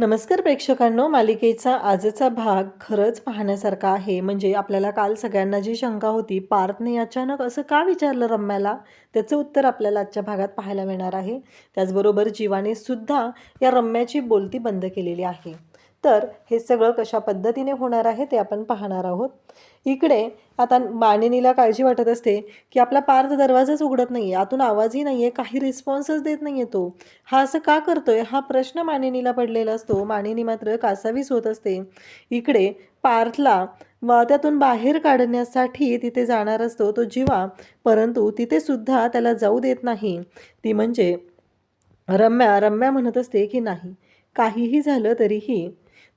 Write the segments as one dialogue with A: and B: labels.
A: नमस्कार प्रेक्षकांनो मालिकेचा आजचा भाग खरंच पाहण्यासारखा आहे. म्हणजे आपल्याला काल सगळ्यांना जी शंका होती पार्थने अचानक असं का विचारलं रम्याला? त्याचं उत्तर आपल्याला आजच्या भागात पाहायला मिळणार आहे. त्याचबरोबर जीवाने सुद्धा या रम्याची बोलती बंद केलेली आहे. तर हे सगळं कशा पद्धतीने होणार आहे ते आपण पाहणार आहोत. इकडे आता मानिनीला काळजी वाटत असते की आपला पार्थ दरवाजाच उघडत नाही आहे आतून आवाजही नाही आहे काही रिस्पॉन्सच देत नाही आहे तो. हा असं का करतोय? हा प्रश्न मानिनीला पडलेला असतो. मानिनी मात्र कासावीस होत असते. इकडे पार्थला त्यातून बाहेर काढण्यासाठी तिथे जाणार असतो तो जीवा परंतु तिथे सुद्धा त्याला जाऊ देत नाही. ती म्हणजे रम्या रम्या म्हणत असते की नाही काहीही झालं तरीही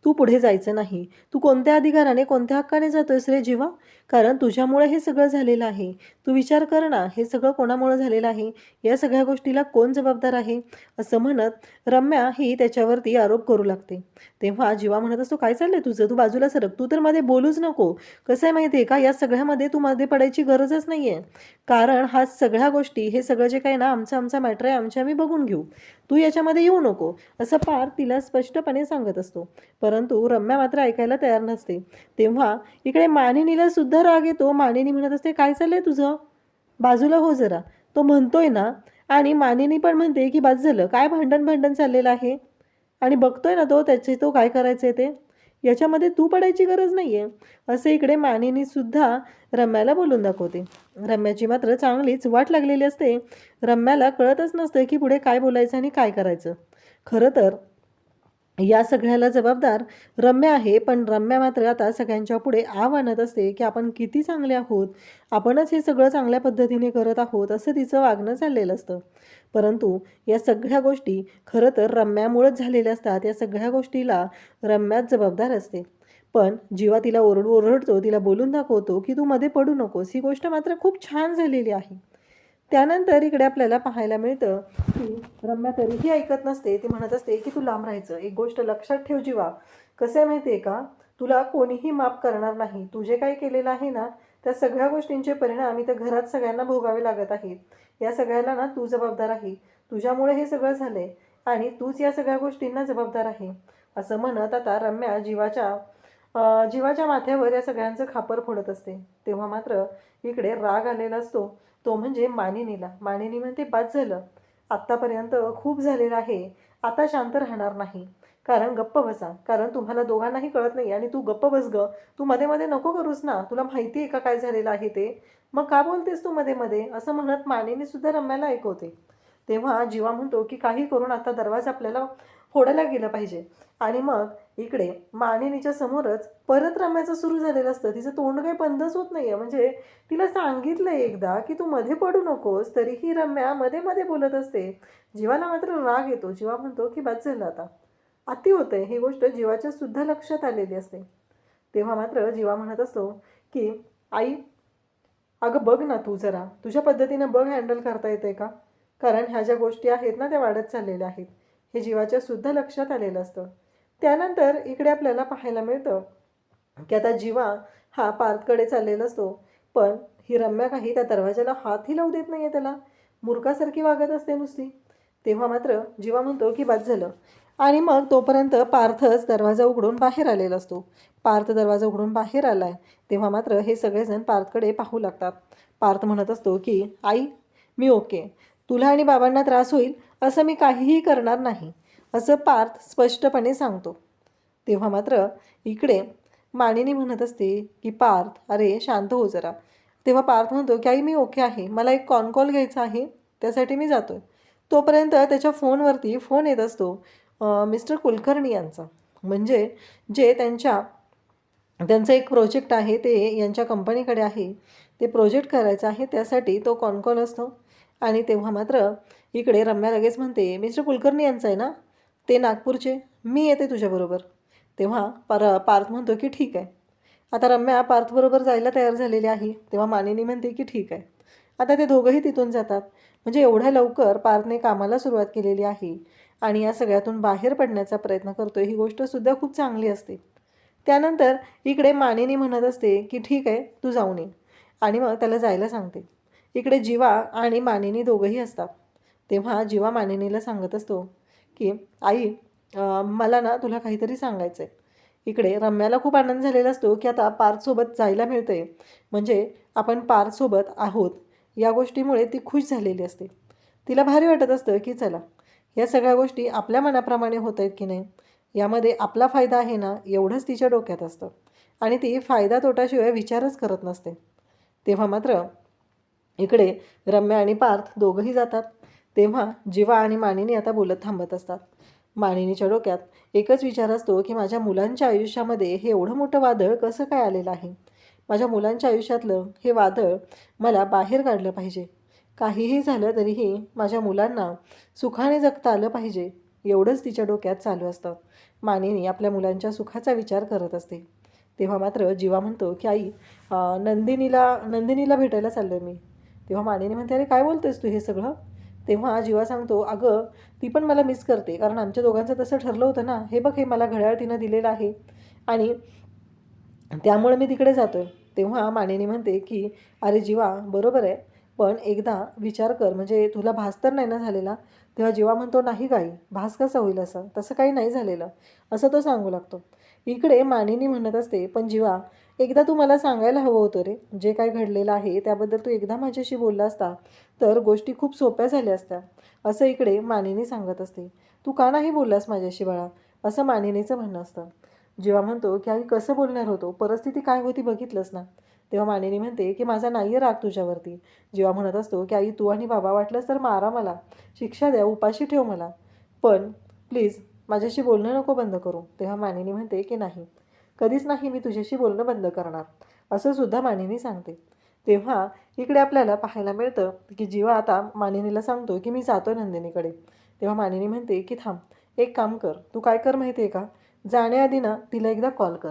A: तू पुढे जायचं नाही. तू कोणत्या अधिकाराने कोणत्या हक्काने जातोयस रे जीवा? कारण तुझ्यामुळे हे सगळं झालेलं आहे. तू विचार कर ना हे सगळं कोणामुळे झालेलं आहे? या सगळ्या गोष्टीला कोण जबाबदार आहे? असं म्हणत रम्या ही त्याच्यावरती आरोप करू लागते. तेव्हा जीवा म्हणत असतो काय चाललंय तुझं? तू बाजूला सरक. तू तर मध्ये बोलूच नको. कसं आहे माहिती आहे का? या सगळ्यामध्ये तू मध्ये पडायची गरजच नाही आहे कारण हा सगळ्या गोष्टी हे सगळं जे काही ना आमचा आमचा मॅटर आहे आमच्या आम्ही बघून घेऊ. तू याच्यामध्ये येऊ नको. असं पार तिला स्पष्टपणे सांगत असतो. परंतु रम्या मात्र ऐकायला तयार नसते. तेव्हा इकडे मानिनीला सुद्धा राग येतो. मानिनी म्हणत असते काय चाललंय तुझं? बाजूला हो जरा. तो म्हणतोय ना. आणि मानिनी पण म्हणते की बाज झालं. काय भांडण भांडण चाललेलं आहे? आणि बघतोय ना तो त्याचे तो काय करायचं आहे ते? याच्यामध्ये तू पडायची गरज नाही आहे असे इकडे मानिनी सुद्धा रम्याला बोलून दाखवते. रम्याची मात्र चांगलीच वाट लागलेली असते. रम्याला कळतच नसतं की पुढे काय बोलायचं आणि काय करायचं. खरं तर या सगळ्याला जबाबदार रम्या आहे पण रम्या मात्र आता सगळ्यांच्या पुढे आव आणत असते की आपण किती चांगले आहोत आपणच हे सगळं चांगल्या पद्धतीने करत आहोत असं तिचं वागणं चाललेलं असतं. परंतु या सगळ्या गोष्टी खरं तर रम्यामुळेच झालेल्या असतात या सगळ्या गोष्टीला रम्याच जबाबदार असते. पण जेव्हा तिला ओरड ओरडतो तिला बोलून दाखवतो की तू मध्ये पडू नकोस ही गोष्ट मात्र खूप छान झालेली आहे. त्यानंतर इकडे आपल्याला पाहायला मिळतं की रम्या तरीही ऐकत नसते. ती म्हणत असते की तू लांब राहायचं. एक गोष्ट लक्षात ठेव जीवा. कसं आहे माहिती आहे का? तुला कोणीही माफ करणार नाही. तू जे काही केलेलं आहे ना त्या सगळ्या गोष्टींचे परिणाम इथं घरात सगळ्यांना भोगावे लागत आहेत. या सगळ्याला ना तू जबाबदार आहे. तुझ्यामुळे हे सगळं झालंय आणि तूच या सगळ्या गोष्टींना जबाबदार आहे. असं म्हणत आता रम्या जीवाच्या जीवाच्या माथ्यावर या सगळ्यांचं खापर फोडत असते. तेव्हा मात्र इकडे राग आलेला असतो. तो म्हणजे मानिनीला. मानिनी म्हणते बाद झालं. आत्तापर्यंत खूप झालेलं आहे. आता शांत राहणार नाही. कारण गप्प बसा. कारण तुम्हाला दोघांनाही कळत नाही आणि तू गप्प बस ग. तू मध्ये मध्ये नको करूस ना. तुला माहिती आहे का काय झालेलं आहे ते? मग का बोलतेस तू मध्ये मध्ये? असं म्हणत मानिनी सुद्धा रम्याला ऐकवते. तेव्हा जीवा म्हणतो की काही करून आता दरवाजा आपल्याला फोडायला गेलं पाहिजे. आणि मग इकडे मानिनीच्या समोरच परत रम्याचं सुरू झालेलं असतं. तिचं तोंड काही बंदच होत नाही आहे म्हणजे तिला सांगितलं एकदा की तू मध्ये पडू नकोस तरीही रम्या मध्ये मध्ये बोलत असते. जीवाला मात्र राग येतो. जीवा म्हणतो की बस झालं आता. अति होतंय ही गोष्ट जीवाच्या सुद्धा लक्षात आलेली असते. तेव्हा मात्र जीवा म्हणत असतो की आई अगं बघ ना तू जरा. तुझ्या पद्धतीनं बघ हँडल करता येते का? कारण ह्या ज्या गोष्टी आहेत ना त्या वाढत चाललेल्या आहेत. हे जीवाच्या सुद्धा लक्षात आलेलं असतं. त्यानंतर इकडे आपल्याला पाहायला मिळतं की आता जीवा हा पार्थकडे चाललेला असतो पण ही रम्या काही त्या दरवाजाला हातही लावू देत नाही आहे त्याला. मुर्खासारखी वागत असते नुसती. तेव्हा मात्र जीवा म्हणतो की बाद झालं. आणि मग तोपर्यंत पार्थच दरवाजा उघडून बाहेर आलेला असतो. पार्थ दरवाजा उघडून बाहेर आला आहे तेव्हा मात्र हे सगळेजण पार्थकडे पाहू लागतात. पार्थ म्हणत असतो की आई मी ओके. तुला आणि बाबांना त्रास होईल. असं मी काहीही करणार नाही असं पार्थ स्पष्टपणे सांगतो. तेव्हा मात्र इकडे मानिनी म्हणत असते की पार्थ अरे शांत हो जरा. तेव्हा पार्थ म्हणतो की आई मी ओके आहे. मला एक कॉन कॉल घ्यायचा आहे. त्यासाठी मी जातो तोपर्यंत त्याच्या फोनवरती फोन येत असतो मिस्टर कुलकर्णी यांचा. म्हणजे जे त्यांच्या त्यांचं एक प्रोजेक्ट आहे ते यांच्या कंपनीकडे आहे. ते प्रोजेक्ट करायचं आहे त्यासाठी तो कॉन कॉल असतो. आणि तेव्हा मात्र इकडे रम्या लगेच म्हणते मिस्टर कुलकर्णी यांचं आहे ना? ते नागपूरचे. मी येते तुझ्याबरोबर. तेव्हा पार पार्थ म्हणतो की ठीक आहे. आता रम्या पार्थबरोबर जायला तयार झालेली आहे. तेव्हा मानिनी म्हणते की ठीक आहे. आता ते दोघंही तिथून जातात. म्हणजे एवढ्या लवकर पार्थने कामाला सुरुवात केलेली आहे आणि या सगळ्यातून बाहेर पडण्याचा प्रयत्न करतो ही गोष्टसुद्धा खूप चांगली असते. त्यानंतर इकडे मानिनी म्हणत असते की ठीक आहे तू जाऊन ये. आणि मग त्याला जायला सांगते. इकडे जीवा आणि मानिनी दोघंही असतात. तेव्हा जीवा मानिनीला सांगत असतो की आई मला ना तुला काहीतरी सांगायचं आहे इकडे रम्याला खूप आनंद झालेला असतो की आता पार्थसोबत जायला मिळते म्हणजे आपण पार्थसोबत आहोत. या गोष्टीमुळे ती खुश झालेली असते. तिला भारी वाटत असतं की चला या सगळ्या गोष्टी आपल्या मनाप्रमाणे होत आहेत की नाही? यामध्ये आपला फायदा आहे ना एवढंच तिच्या डोक्यात असतं. आणि ती फायदा तोटाशिवाय विचारच करत नसते. तेव्हा मात्र इकडे रम्या आणि पार्थ दोघंही जातात. तेव्हा जीवा आणि मानिनी आता बोलत थांबत असतात. मानिनीच्या डोक्यात एकच विचार असतो की माझ्या मुलांच्या आयुष्यामध्ये हे एवढं मोठं वादळ कसं काय आलेलं आहे? माझ्या मुलांच्या आयुष्यातलं हे वादळ मला बाहेर काढलं पाहिजे. काहीही झालं तरीही माझ्या मुलांना सुखाने जगता आलं पाहिजे एवढंच तिच्या डोक्यात चालू असतं. मानिनी आपल्या मुलांच्या सुखाचा विचार करत असते. तेव्हा मात्र जीवा म्हणतो की आई नंदिनीला नंदिनीला भेटायला चाललो मी. तेव्हा मालिनी म्हणते अरे काय बोलतोयस तू हे सगळं? तेव्हा जीवा सांगतो अगं ती पण मला मिस करते कारण आमच्या दोघांचं तसं ठरलं होतं ना हे बघ हे मला घड्याळ तिनं दिलेलं आहे. आणि त्यामुळे मी तिकडे जातो आहे तेव्हा मानेने म्हणते की अरे जीवा बरोबर आहे पण एकदा विचार कर म्हणजे तुला भास तर नाही ना झालेला? तेव्हा जीवा म्हणतो नाही गाई भास कसा होईल असं? तसं काही नाही झालेलं. असं तो सांगू लागतो. इकडे मानिनी म्हणत असते पण जीवा एकदा तू मला सांगायला हवं होतं रे जे काय घडलेलं आहे त्याबद्दल तू एकदा माझ्याशी बोलला असता तर गोष्टी खूप सोप्या झाल्या असत्या. असं इकडे मानिनी सांगत असते. तू का नाही बोललास माझ्याशी बाळा? असं मानिनीचं म्हणणं असतं. जेव्हा म्हणतो की आई कसं बोलणार होतो? परिस्थिती काय होती बघितलंस ना? तेव्हा मानिनी म्हणते की माझा नाही आहे राग तुझ्यावरती. जेव्हा म्हणत असतो की आई तू आणि बाबा वाटलंस तर मारा मला. शिक्षा द्या उपाशी ठेव मला. पण प्लीज माझ्याशी बोलणं नको बंद करू. तेव्हा मानिनी म्हणते की नाही. कधीच नाही मी तुझ्याशी बोलणं बंद करणार. असं सुद्धा मानिनी सांगते. तेव्हा इकडे आपल्याला पाहायला मिळतं की जीवा आता मानिनीला सांगतो की मी जातो नंदिनीकडे. तेव्हा मानिनी म्हणते की थांब एक काम कर. तू काय कर माहिती आहे का? जाण्याआधी ना तिला एकदा कॉल कर.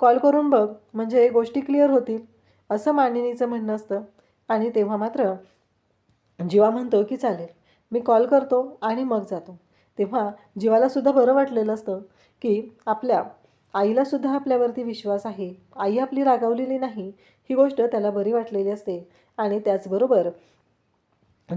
A: कॉल करून बघ म्हणजे गोष्टी क्लिअर होतील असं मानिनीचं म्हणणं असतं. आणि तेव्हा मात्र जीवा म्हणतो की चालेल मी कॉल करतो आणि मग जातो. तेव्हा जीवालासुद्धा बरं वाटलेलं असतं की आपल्या आईला सुद्धा आपल्यावरती विश्वास आहे. आई आपली रागावलेली नाही. ही गोष्ट त्याला बरी वाटलेली असते. आणि त्याचबरोबर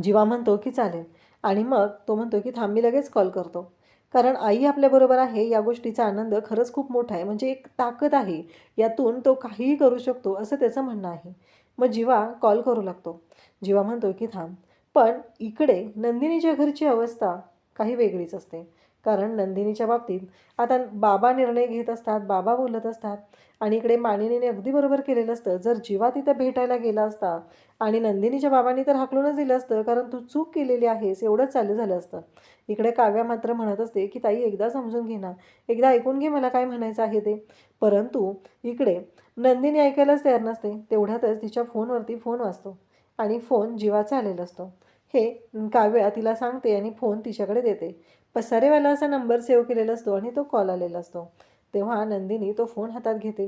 A: जीवा म्हणतो की चालेल. आणि मग तो म्हणतो की थांब मी लगेच कॉल करतो. कारण आई आपल्याबरोबर आहे या गोष्टीचा आनंद खरंच खूप मोठा आहे. म्हणजे एक ताकद आहे. यातून तो काहीही करू शकतो असं त्याचं म्हणणं आहे. मग जीवा कॉल करू लागतो. जीवा म्हणतो की थांब. पण इकडे नंदिनीच्या घरची अवस्था काही वेगळीच असते. कारण नंदिनीच्या बाबतीत. आता बाबा निर्णय घेत असतात बाबा बोलत असतात. आणि इकडे मानिनीने अगदी बरोबर केलेलं असतं. जर जीवा तिथं भेटायला गेला असता आणि नंदिनीच्या बाबांनी तर हाकलूनच दिलं असतं कारण तू चूक केलेली आहेस एवढंच चालू झालं असतं. इकडे काव्या मात्र म्हणत असते की ताई एकदा समजून घे ना. एकदा ऐकून घे मला काय म्हणायचं आहे ते. परंतु इकडे नंदिनी ऐकायलाच तयार नसते. तेवढ्यातच तिच्या फोनवरती फोन वाजतो आणि फोन जीवाचा आलेला असतो. हे काव्या तिला सांगते आणि फोन तिच्याकडे देते. पसारेवाला असा नंबर सेव्ह केलेला असतो आणि तो कॉल आलेला असतो. तेव्हा नंदिनी तो फोन हातात घेते.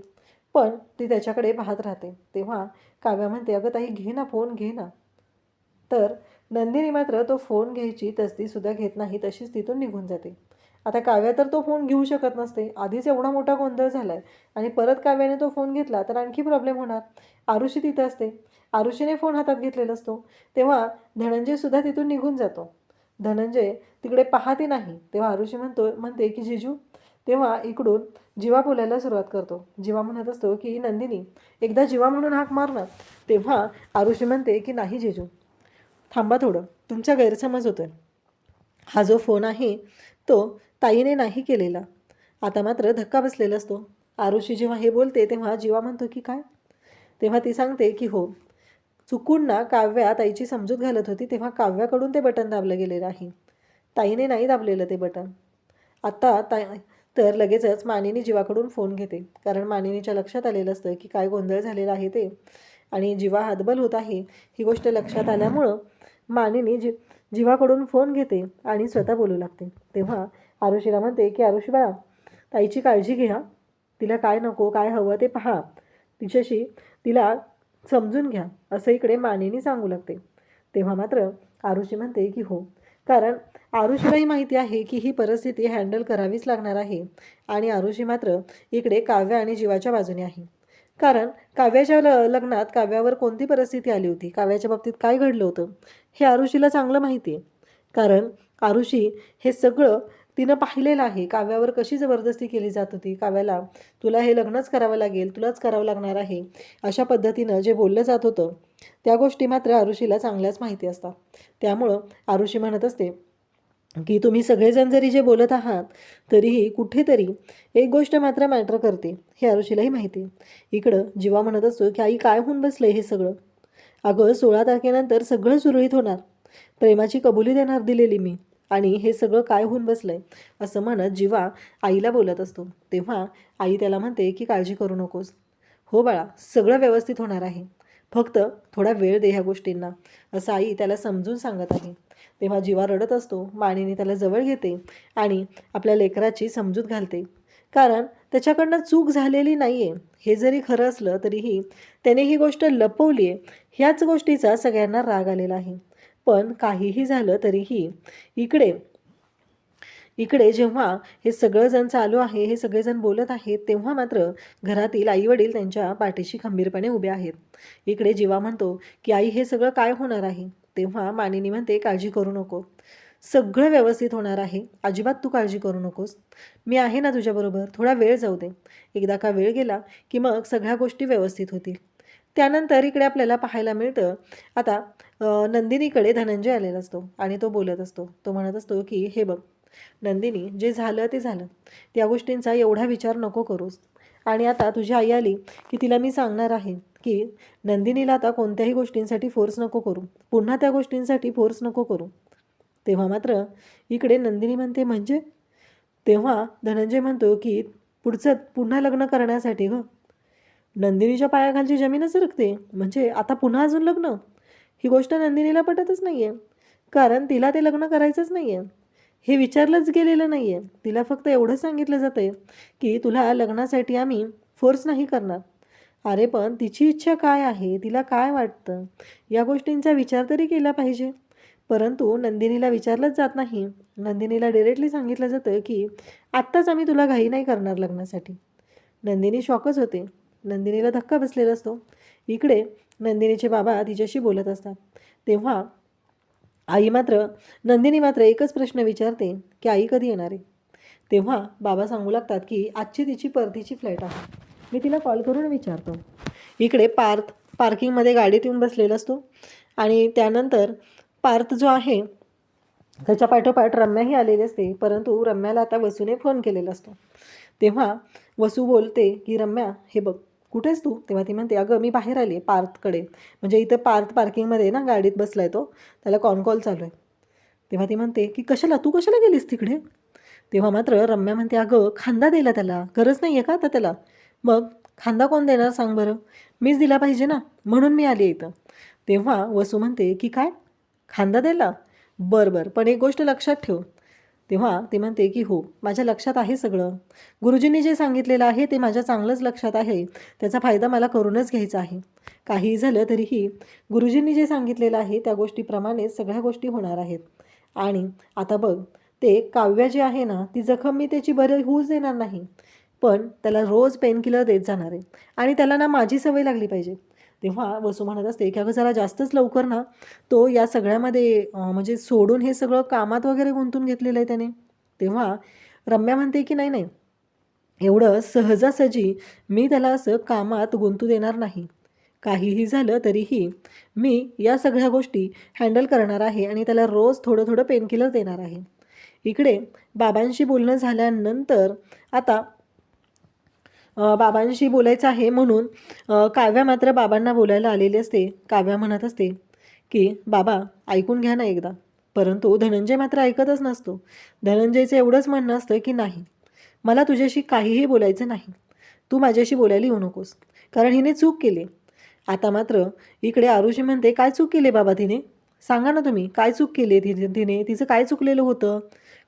A: पण ती त्याच्याकडे पाहत राहते. तेव्हा काव्या म्हणते अगं ताई घे ना फोन घे ना. तर नंदिनी मात्र तो फोन घ्यायची तसदीसुद्धा घेत नाही तशीच तिथून निघून जाते. आता काव्या तर तो फोन घेऊ शकत नसते. आधीच एवढा मोठा गोंधळ झाला आहे आणि परत काव्याने तो फोन घेतला तर आणखी प्रॉब्लेम होणार. आरुषी तिथं असते. आरुषीने फोन हातात घेतलेला असतो. तेव्हा धनंजयसुद्धा तिथून निघून जातो. धनंजय तिकडे पाहते नाही. तेव्हा आरुषी म्हणतो म्हणते की जिजू तेव्हा इकडून जीवा बोलायला सुरुवात करतो. जीवा म्हणत असतो की नंदिनी एकदा जीवा म्हणून हाक मार ना. तेव्हा आरुषी म्हणते की नाही जिजू थांबा थोडं. तुमचा गैरसमज होतोय. हा जो फोन आहे तो ताईने नाही केलेला. आता मात्र धक्का बसलेला असतो. आरुषी जेव्हा हे बोलते तेव्हा जीवा म्हणतो की काय? तेव्हा ती सांगते की हो चुकून ना काव्या ताईची समजूत घालत होती तेव्हा काव्याकडून ते बटन दाबलं गेलेलं आहे ताईने नाही दाबलेलं ते बटन. आत्ता ताई तर लगेचच मानिनी जीवाकडून फोन घेते. कारण मानिनीच्या लक्षात आलेलं असतं की काय गोंधळ झालेला आहे ते. आणि जीवा हातबल होत आहे ही गोष्ट लक्षात आल्यामुळं मानिनी जी जीवाकडून फोन घेते आणि स्वतः बोलू लागते. तेव्हा आरुषीला म्हणते की आरुषी बाळा ताईची काळजी घ्या. तिला काय नको काय हवं ते पहा. तिच्याशी तिला समजून घ्या असं इकडे मानेनी सांगू लागते. तेव्हा मात्र आरुषी म्हणते की हो कारण आरुषीलाही माहिती आहे की ही परिस्थिती हँडल करावीच लागणार आहे आणि आरुषी मात्र इकडे काव्य आणि जीवाच्या बाजूने आहे. कारण काव्याच्या ल लग्नात काव्यावर कोणती परिस्थिती आली होती? काव्याच्या बाबतीत काय घडलं होतं? हे आरुषीला चांगलं माहिती आहे. कारण आरुषी हे सगळं तिनं पाहिलेलं आहे. काव्यावर कशी जबरदस्ती केली जात होती? काव्याला तुला हे लग्नच करावं लागेल तुलाच करावं लागणार आहे अशा पद्धतीनं जे बोललं जात होतं त्या गोष्टी मात्र आरुषीला चांगल्याच माहिती असतात. त्यामुळं आरुषी म्हणत असते की तुम्ही सगळेजण जरी जे बोलत आहात तरीही कुठेतरी एक गोष्ट मात्र मॅटर करते हे आरुषीलाही माहिती आहे. इकडं जीवा म्हणत असतो की आई काय होऊन बसलं हे सगळं? अगं सोळा तारखेनंतर सगळं सुरळीत होणार. प्रेमाची कबुली देणार दिलेली मी. आणि हे सगळं काय होऊन बसलंय असं म्हणत जीवा आईला बोलत असतो. तेव्हा आई त्याला म्हणते की काळजी करू नकोस. हो बाळा सगळं व्यवस्थित होणार आहे. फक्त थोडा वेळ दे ह्या गोष्टींना. असं आई त्याला समजून सांगत आहे. तेव्हा जीवा रडत असतो माणीने त्याला जवळ घेते आणि आपल्या लेकराची समजूत घालते. कारण त्याच्याकडनं चूक झालेली नाही आहे हे जरी खरं असलं तरीही त्याने ही गोष्ट लपवली आहे ह्याच गोष्टीचा सगळ्यांना राग आलेला आहे. पण काहीही झालं तरीही इकडे इकडे जेव्हा हे सगळंजण चालू आहे हे सगळेजण बोलत आहेत तेव्हा मात्र घरातील आई वडील त्यांच्या पाठीशी खंबीरपणे उभे आहेत. इकडे जीवा म्हणतो की आई हे सगळं काय होणार आहे? तेव्हा मानिनी म्हणते काळजी करू नको. सगळं व्यवस्थित होणार आहे. अजिबात तू काळजी करू नकोस. मी आहे ना तुझ्याबरोबर थोडा वेळ जाऊ दे. एकदा का वेळ गेला की मग सगळ्या गोष्टी व्यवस्थित होतील. त्यानंतर इकडे आपल्याला पाहायला मिळतं आता नंदिनीकडे धनंजय आलेला असतो आणि तो बोलत असतो तो म्हणत असतो की हे बघ नंदिनी जे झालं ते झालं. त्या गोष्टींचा एवढा विचार नको करूस. आणि आता तुझी आई आली की तिला मी सांगणार आहे की नंदिनीला आता कोणत्याही गोष्टींसाठी फोर्स नको करू. पुन्हा त्या गोष्टींसाठी फोर्स नको करू. तेव्हा मात्र इकडे नंदिनी म्हणते म्हणजे? तेव्हा धनंजय म्हणतो की पुढचं पुन्हा लग्न करण्यासाठी ग. नंदिनीच्या पायाखालची जमीनच रखते. म्हणजे आता पुन्हा अजून लग्न? ही गोष्ट नंदिनीला पटतच नाही आहे कारण तिला ते लग्न करायचंच नाही आहे हे विचारलंच गेलेलं नाही आहे तिला फक्त एवढं सांगितलं जातं आहे की तुला लग्नासाठी आम्ही फोर्स नाही करणार. अरे पण तिची इच्छा काय आहे? तिला काय वाटतं? या गोष्टींचा विचार तरी केला पाहिजे. परंतु नंदिनीला विचारलंच जात नाही. नंदिनीला डिरेक्टली सांगितलं जातं की आत्ताच आम्ही तुला घाई नाही करणार लग्नासाठी. नंदिनी शॉकच होते. नंदिनीला धक्का बसलेला असतो. इकडे नंदिनीचे बाबा तिच्याशी बोलत असतात. तेव्हा आई मात्र नंदिनी मात्र एकच प्रश्न विचारते की आई कधी येणार आहे? तेव्हा बाबा सांगू लागतात की आजची तिची परतीची फ्लाईट आहे. मी तिला कॉल करून विचारतो. इकडे पार्थ पार्किंगमध्ये गाडीत येऊन बसलेला असतो. आणि त्यानंतर पार्थ जो आहे त्याच्या पाठोपाठ रम्याही आलेली असते परंतु रम्याला आता वसूने फोन केलेला असतो. तेव्हा वसू बोलते की रम्या हे बघ कुठेस तू? तेव्हा ती म्हणते अगं मी बाहेर आली आहे पार्थकडे. म्हणजे इथं पार्थ पार्किंगमध्ये ना गाडीत बसला आहे तो. त्याला कॉन कॉल चालू आहे. तेव्हा ती म्हणते की कशाला? तू कशाला गेलीस तिकडे? तेव्हा मात्र रम्या म्हणते अगं खांदा द्यायला त्याला. गरज नाही आहे का आता त्याला? मग खांदा कोण देणार सांग बरं? मीच दिला पाहिजे ना. म्हणून मी आली आहे इथं. तेव्हा वसू म्हणते की काय? खांदा द्यायला बरं बरं. पण एक गोष्ट लक्षात ठेव. तेव्हा ते म्हणते की हो माझ्या लक्षात आहे सगळं. गुरुजींनी जे सांगितलेलं आहे ते माझ्या चांगलंच लक्षात आहे. त्याचा फायदा मला करूनच घ्यायचा आहे. काहीही झालं तरीही गुरुजींनी जे सांगितलेलं आहे त्या गोष्टीप्रमाणेच सगळ्या गोष्टी होणार आहेत. आणि आता बघ ते काव्य जे आहे ना ती जखम मी त्याची बरी होऊच देणार नाही. पण त्याला रोज पेनकिलर देत जाणार. आहे आणि त्याला ना माझी सवय लागली पाहिजे. तेव्हा वसू म्हणत असते की अगं जरा जास्तच लवकर ना. तो या सगळ्यामध्ये म्हणजे सोडून हे सगळं कामात वगैरे गुंतून घेतलेलं आहे त्याने. तेव्हा रम्या म्हणते की नाही नाही. एवढं सहजासहजी मी त्याला असं कामात गुंतू देणार नाही. काहीही झालं तरीही मी या सगळ्या गोष्टी हँडल करणार आहे आणि त्याला रोज थोडं थोडं पेनकिलर देणार आहे. इकडे बाबांशी बोलणं झाल्यानंतर आता बाबांशी बोलायचं आहे म्हणून काव्या मात्र बाबांना बोलायला आलेली असते. काव्या म्हणत असते की बाबा ऐकून घ्या ना एकदा. परंतु धनंजय मात्र ऐकतच नसतो. धनंजयचं एवढंच म्हणणं असतं की नाही मला तुझ्याशी काहीही बोलायचं नाही. तू माझ्याशी बोलायला येऊ नकोस. कारण हिने चूक केली. आता मात्र इकडे आरुषी म्हणते काय चूक केली बाबा तिने? सांगा ना तुम्ही काय चूक केली तिने? तिने तिचं काय चुकलेलं होतं?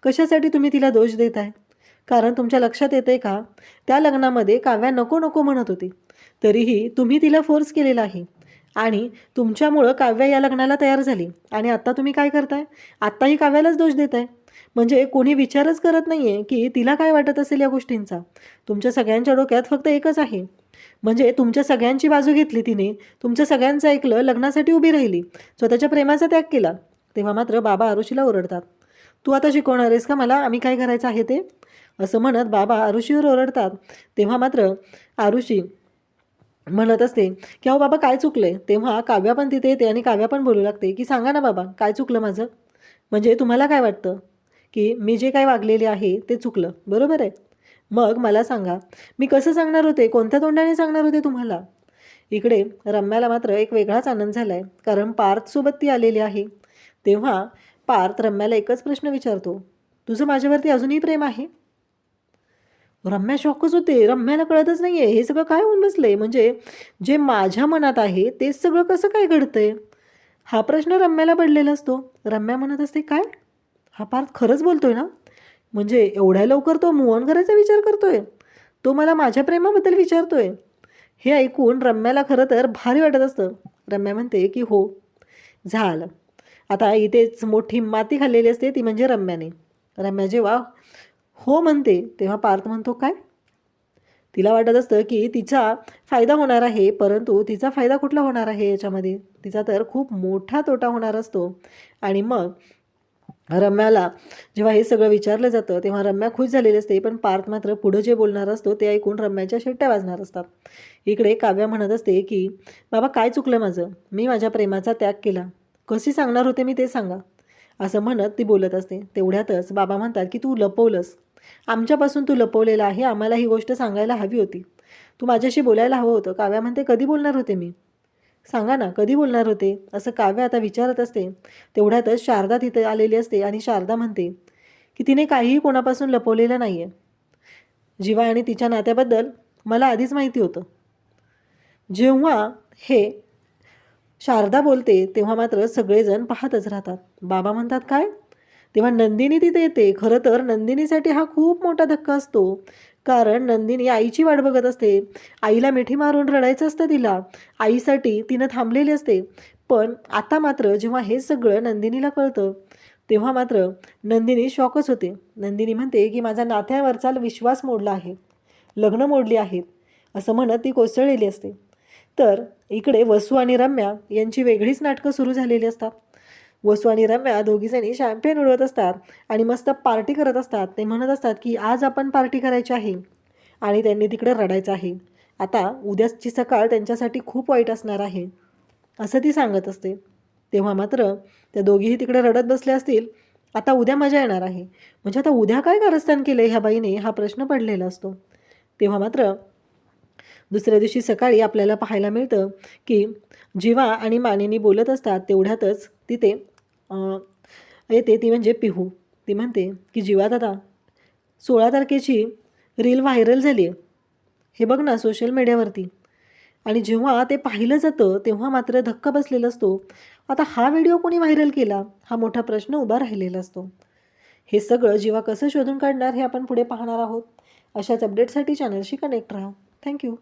A: कशासाठी तुम्ही तिला दोष देत आहे कारण तुमच्या लक्षात येते का? त्या लग्नामध्ये काव्या नको नको म्हणत होती. तरीही तुम्ही तिला फोर्स केलेला आहे. आणि तुमच्यामुळं काव्या या लग्नाला तयार झाली. आणि आत्ता तुम्ही काय करताय? आत्ताही काव्यालाच दोष देत आहे म्हणजे कोणी विचारच करत नाही आहे की तिला काय वाटत असेल या गोष्टींचा. तुमच्या सगळ्यांच्या डोक्यात फक्त एकच आहे. म्हणजे तुमच्या सगळ्यांची बाजू घेतली तिने. तुमच्या सगळ्यांचं ऐकलं लग्नासाठी उभी राहिली. स्वतःच्या प्रेमाचा त्याग केला. तेव्हा मात्र बाबा आरुषीला ओरडतात. तू आता शिकवणार आहेस का मला? आम्ही काय करायचं आहे ते? असं म्हणत बाबा आरुषीवर ओरडतात. तेव्हा मात्र आरुषी म्हणत असते की अहो बाबा काय चुकलंय? तेव्हा काव्या पण तिथे येते आणि काव्या पण बोलू लागते की सांगा ना बाबा काय चुकलं माझं? म्हणजे तुम्हाला काय वाटतं? की मी जे काय वागलेले आहे ते चुकलं बरोबर आहे? मग मला सांगा मी कसं सांगणार होते? कोणत्या तोंडाने सांगणार होते तुम्हाला? इकडे रम्याला मात्र एक वेगळाच आनंद झाला आहे कारण पार्थसोबत ती आलेली आहे. तेव्हा पार्थ रम्याला एकच प्रश्न विचारतो तुझं माझ्यावरती अजूनही प्रेम आहे? रम्या शॉकच होते? रम्याला कळतच नाही आहे हे सगळं काय होऊन बसलंय? म्हणजे जे माझ्या मनात आहे तेच सगळं कसं काय घडतंय? हा प्रश्न रम्याला पडलेला असतो. रम्या म्हणत असते काय? हा पार्थ खरंच बोलतोय ना? म्हणजे एवढ्या लवकर तो मोहन करायचा विचार करतोय? तो मला माझ्या प्रेमाबद्दल विचारतोय? हे ऐकून रम्याला खरं तर भारी वाटत असतं. रम्या म्हणते की हो झालं. आता इथेच मोठी माती खाल्लेली असते ती म्हणजे रम्याने. रम्या जेव्हा हो म्हणते तेव्हा पार्थ म्हणतो काय? तिला वाटत असतं की तिचा फायदा होणार आहे परंतु तिचा फायदा कुठला होणार आहे याच्यामध्ये? तिचा तर खूप मोठा तोटा होणार असतो. आणि मग रम्याला जेव्हा हे सगळं विचारलं जातं तेव्हा रम्या खुश झालेली असते पण पार्थ मात्र पुढं जे बोलणार असतो ते ऐकून रम्याच्या शेट्ट्या वाजणार असतात. इकडे काव्या म्हणत असते की बाबा काय चुकलं माझं? मी माझ्या प्रेमाचा त्याग केला. कशी सांगणार होते मी ते सांगा. असं म्हणत ती बोलत असते. तेवढ्यातच बाबा म्हणतात की तू लपवलंस. आमच्यापासून तू लपवलेला आहे आम्हाला ही गोष्ट सांगायला हवी होती. तू माझ्याशी बोलायला हवं होतं काव्या म्हणते कधी बोलणार होते मी? सांगा ना कधी बोलणार होते? असं काव्य आता विचारत असते. तेवढ्यातच शारदा तिथे आलेली असते आणि शारदा म्हणते की तिने काहीही कोणापासून लपवलेलं नाही आहे जीवा आणि तिच्या नात्याबद्दल मला आधीच माहिती होतं. जेव्हा हे शारदा बोलते तेव्हा मात्र सगळेजण पाहतच राहतात. बाबा म्हणतात काय? तेव्हा नंदिनी तिथे येते. खरं तर नंदिनीसाठी हा खूप मोठा धक्का असतो. कारण नंदिनी आईची वाट बघत असते. आईला मिठी मारून रडायचं असतं तिला. आईसाठी तिनं थांबलेली असते. पण आता मात्र जेव्हा हे सगळं नंदिनीला कळतं तेव्हा मात्र नंदिनी शॉकच होते. नंदिनी म्हणते की माझा नात्यावरचा विश्वास मोडला आहे. लग्न मोडली आहेत असं म्हणत ती कोसळलेली असते. तर इकडे वसू आणि रम्या यांची वेगळीच नाटकं सुरू झालेली असतात. वसू आणि रम्या दोघीजणी शॅम्पेन उडवत असतात आणि मस्त पार्टी करत असतात. ते म्हणत असतात की आज आपण पार्टी करायची आहे. आणि त्यांनी तिकडे रडायचं आहे. आता उद्याची सकाळ त्यांच्यासाठी खूप वाईट असणार आहे असं ती सांगत असते. तेव्हा मात्र त्या दोघीही तिकडे रडत बसल्या असतील. आता उद्या मजा येणार आहे. म्हणजे आता उद्या काय कारस्थान केलं ह्या बाईने? हा प्रश्न पडलेला असतो. तेव्हा मात्र दुसऱ्या दिवशी सकाळी आपल्याला पाहायला मिळतं की जीवा आणि मानेनी बोलत असतात तेवढ्यातच तिथे येते म्हणजे ती म्हणजे पिहू. ती म्हणते की जीवा दादा सोळा तारखेची रील व्हायरल झाली आहे. हे बघ ना सोशल मीडियावरती. आणि जेव्हा ते पाहिलं जातं तेव्हा मात्र धक्का बसलेला असतो. आता हा व्हिडिओ कोणी व्हायरल केला? हा मोठा प्रश्न उभा राहिलेला असतो. हे सगळं जेव्हा कसं शोधून काढणार हे आपण पुढे पाहणार आहोत. अशाच अपडेटसाठी चॅनलशी कनेक्ट राहा. थँक्यू